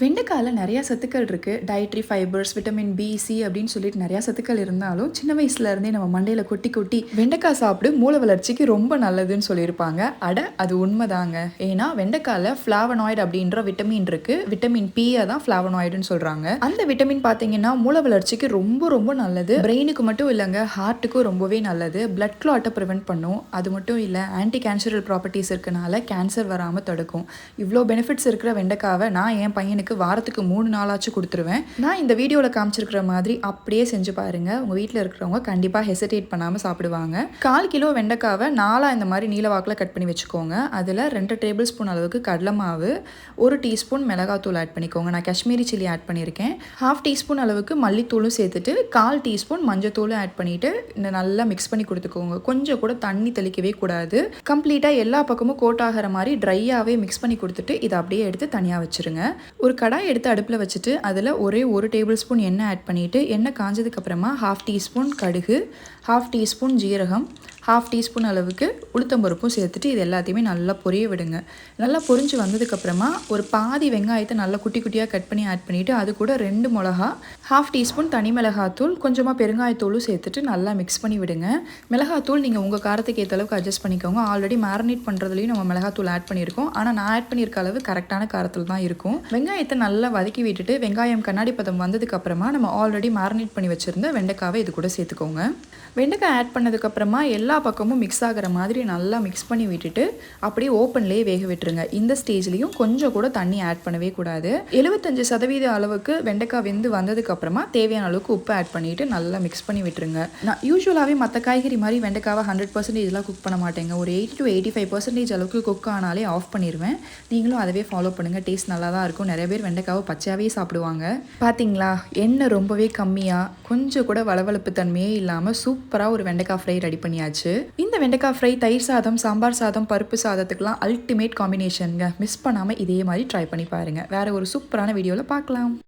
வெண்டைக்காயில் நிறையா சத்துக்கள் இருக்குது dietary fibres vitamin B C அப்படின்னு சொல்லிட்டு நிறையா சத்துக்கள் இருந்தாலும் சின்ன வயசுலேருந்தே நம்ம மண்டையில் கொட்டி கொட்டி வெண்டைக்காய் சாப்பிடு மூளை வளர்ச்சிக்கு ரொம்ப நல்லதுன்னு சொல்லியிருப்பாங்க. அட அது உண்மைதாங்க. ஏன்னா வெண்டைக்காயில் ஃப்ளாவனாய்டு அப்படின்ற விட்டமின் இருக்குது விட்டமின் பியை தான் ஃப்ளாவனாய்டுன்னு சொல்கிறாங்க அந்த விட்டமின் பார்த்தீங்கன்னா மூளை வளர்ச்சிக்கு ரொம்ப ரொம்ப நல்லது. பிரெயினுக்கு மட்டும் இல்லைங்க ஹார்ட்டுக்கும் ரொம்பவே நல்லது. பிளட் கிளாட்டை ப்ரிவென்ட் பண்ணும். அது மட்டும் இல்லை ஆன்டி கேன்சரல் ப்ராப்பர்ட்டிஸ் இருக்கனால கேன்சர் வராமல் தடுக்கும். இவ்வளோ பெனிஃபிட்ஸ் இருக்கிற வெண்டைக்காவை நான் என் பையனுக்கு வாரத்துக்கு மூணு நாளாச்சும் கொடுத்துருவேன். நான் இந்த வீடியோவில் காமிச்சிருக்கிற மாதிரி அப்படியே செஞ்சு பாருங்க. உங்கள் வீட்டில் இருக்கிறவங்க கண்டிப்பாக ஹெசிடேட் பண்ணாமல் சாப்பிடுவாங்க. கால் கிலோ வெண்டைக்காவை நாலாக இந்த மாதிரி நீளவாக்கில் கட் பண்ணி வச்சுக்கோங்க. அதில் ரெண்டு டேபிள் ஸ்பூன் அளவுக்கு கடலை மாவு ஒரு டீஸ்பூன் மிளகாத்தூள் ஆட் பண்ணிக்கோங்க. நான் காஷ்மீரி சில்லி ஆட் பண்ணியிருக்கேன். ஹாஃப் டீஸ்பூன் அளவுக்கு மல்லித்தூளும் சேர்த்துட்டு கால் டீஸ்பூன் மஞ்சத்தூளும் ஆட் பண்ணிவிட்டு நல்லா மிக்ஸ் பண்ணி கொடுத்துக்கோங்க. கொஞ்சம் கூட தண்ணி தெளிக்கவே கூடாது. கம்ப்ளீட்டாக எல்லா பக்கமும் கோட் ஆகிற மாதிரி ட்ரையாகவே மிக்ஸ் பண்ணி கொடுத்துட்டு இதை அப்படியே எடுத்து தனியாக வச்சுருங்க. ஒரு கடாய் எடுத்து அடுப்பில் வச்சுட்டு அதில் ஒரே ஒரு டேபிள் ஸ்பூன் எண்ணெய் ஆட் பண்ணிவிட்டு எண்ணெய் காஞ்சதுக்கப்புறமா ஹாஃப் டீஸ்பூன் கடுகு ஹாஃப் டீஸ்பூன் ஜீரகம் ஹாஃப் டீஸ்பூன் அளவுக்கு உளுத்தம்பருப்பும் சேர்த்துட்டு இது எல்லாத்தையுமே நல்லா பொரிய விடுங்க. நல்லா பொரிஞ்சு வந்ததுக்கப்புறமா ஒரு பாதி வெங்காயத்தை நல்லா குட்டி குட்டியாக கட் பண்ணி ஆட் பண்ணிவிட்டு அது கூட ரெண்டு மிளகா ஹாஃப் டீஸ்பூன் தனி மிளகாத்தூள் கொஞ்சமாக பெருங்காயத்தூளும் சேர்த்துட்டு நல்லா மிக்ஸ் பண்ணி விடுங்க. மிளகாத்தூள் நீங்கள் உங்கள் காரத்துக்கு ஏற்ற அளவுக்கு அட்ஜஸ்ட் பண்ணிக்கோங்க. ஆல்ரெடி மேரினேட் பண்ணுறதுலையும் நம்ம மிளகாத்தூள் ஆட் பண்ணியிருக்கோம். ஆனால் நான் ஆட் பண்ணியிருக்க அளவு கரெக்டான காரத்தில் தான் இருக்கும். வெங்காயம் வெங்காயத்தை நல்லா வதக்கி விட்டுட்டு வெங்காயம் கண்ணாடி பதம் வந்ததுக்கப்புறமா நம்ம ஆல்ரெடி மேரினேட் பண்ணி வச்சுருந்த வெண்டைக்காவை இது கூட சேர்த்துக்கோங்க. வெண்டைக்காய் ஆட் பண்ணதுக்கப்புறமா எல்லா பக்கமும் மிக்ஸ் ஆகிற மாதிரி நல்லா மிக்ஸ் பண்ணி விட்டுட்டு அப்படியே ஓப்பன்லேயே வேக விட்டுருங்க. இந்த ஸ்டேஜ்லேயும் கொஞ்சம் கூட தண்ணி ஆட் பண்ணவே கூடாது. எழுபத்தஞ்சு சதவீத அளவுக்கு வெண்டைக்காய் வெந்து வந்ததுக்கப்புறமா தேவையான அளவுக்கு உப்பு ஆட் பண்ணிவிட்டு நல்லா மிக்ஸ் பண்ணி விட்டுருங்க. நான் யூஸ்வலாகவே மற்ற காய்கறி மாதிரி வெண்டைக்காவை ஹண்ட்ரட் பர்சன்டேஜ்லாம் குக் பண்ண மாட்டேங்க. ஒரு eighty to eighty five percentage அளவுக்கு குக் ஆனாலே ஆஃப் பண்ணிடுவேன் நீங்களும் அதவே ஃபாலோ பண்ணுங்கள் டேஸ்ட் நல்லா தான் இருக்கும். நிறைய பேர் வெண்டைக்காவை பச்சையாகவே சாப்பிடுவாங்க. பார்த்தீங்களா எண்ணெய் ரொம்பவே கம்மியாக கொஞ்சம் கூட வளவளப்பு தன்மையே இல்லாமல் சூப்பராக ஒரு வெண்டைக்காய் ஃப்ரை ரெடி பண்ணியாச்சு. இந்த வெண்டைக்காய் ஃப்ரை தயிர் சாதம் சாம்பார் சாதம் பருப்பு சாதத்துக்குலாம் அல்டிமேட் காம்பினேஷனுங்க மிஸ் பண்ணாமல் இதே மாதிரி ட்ரை பண்ணி பாருங்கள் வேறு ஒரு சூப்பரான வீடியோவில் பார்க்கலாம்